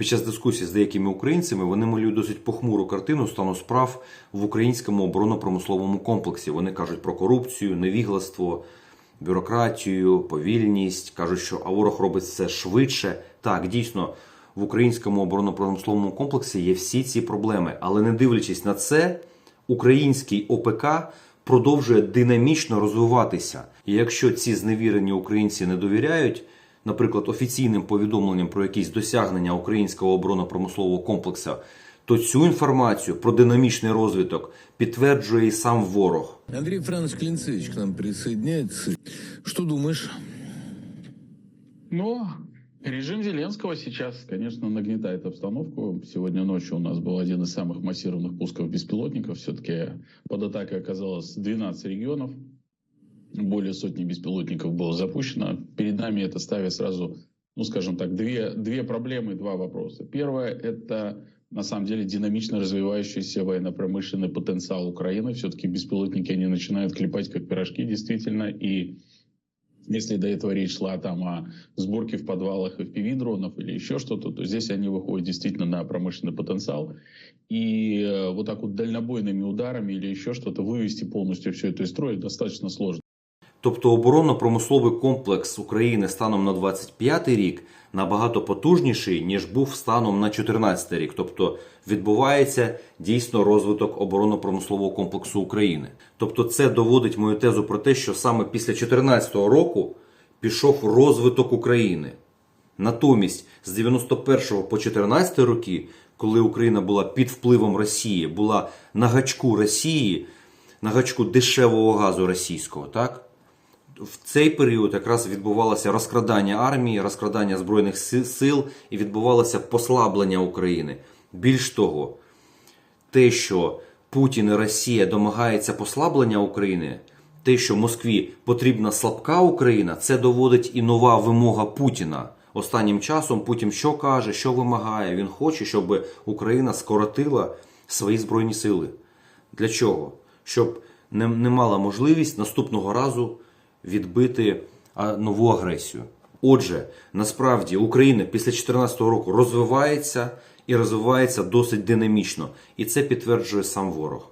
Під час дискусії з деякими українцями вони малюють досить похмуру картину стану справ в українському оборонно-промисловому комплексі. Вони кажуть про корупцію, невігластво, бюрократію, повільність. кажуть, що а ворог робить все швидше. Так, дійсно, в українському оборонно-промисловому комплексі є всі ці проблеми, але не дивлячись на це, український ОПК продовжує динамічно розвиватися. І якщо ці зневірені українці не довіряють, наприклад, офіційним повідомленням про якісь досягнення українського оборонно-промислового комплексу, то цю інформацію про динамічний розвиток підтверджує і сам ворог. Андрей Франц Клинцевич к нам присоединяется. Что думаешь? Ну, режим Зеленского сейчас, конечно, нагнетает обстановку. Сегодня ночью у нас был один из самых массированных пусков беспилотников. Все-таки под атакой оказалось 12 регионов. Более сотни беспилотников было запущено. Перед нами это ставит сразу, ну, скажем так, две, две проблемы, два вопроса. Первое – это на самом деле динамично развивающийся военно-промышленный потенциал Украины. Все-таки беспилотники, они начинают клепать как пирожки, действительно, и если до этого речь шла там о сборке в подвалах FPV-дронов или еще что-то, то здесь они выходят действительно на промышленный потенциал. И э, вот так вот дальнобойными ударами или еще что-то вывести полностью все это из строя достаточно сложно. Тобто оборонно-промисловий комплекс України станом на 25 рік набагато потужніший, ніж був станом на 14 рік. Тобто відбувається дійсно розвиток оборонно-промислового комплексу України. Тобто це доводить мою тезу про те, що саме після 14 року пішов розвиток України. Натомість з 91 по 14 роки, коли Україна була під впливом Росії, була на гачку Росії, на гачку дешевого газу російського, так? В цей період якраз відбувалося розкрадання армії, розкрадання збройних сил і відбувалося послаблення України. Більш того, те, що Путін і Росія домагаються послаблення України, те, що Москві потрібна слабка Україна, це доводить і нова вимога Путіна. Останнім часом Путін що каже, що вимагає? Він хоче, щоб Україна скоротила свої збройні сили. Для чого? Щоб не, мала можливість наступного разу відбити нову агресію. Отже, насправді Україна після 2014 року розвивається і розвивається досить динамічно, і це підтверджує сам ворог.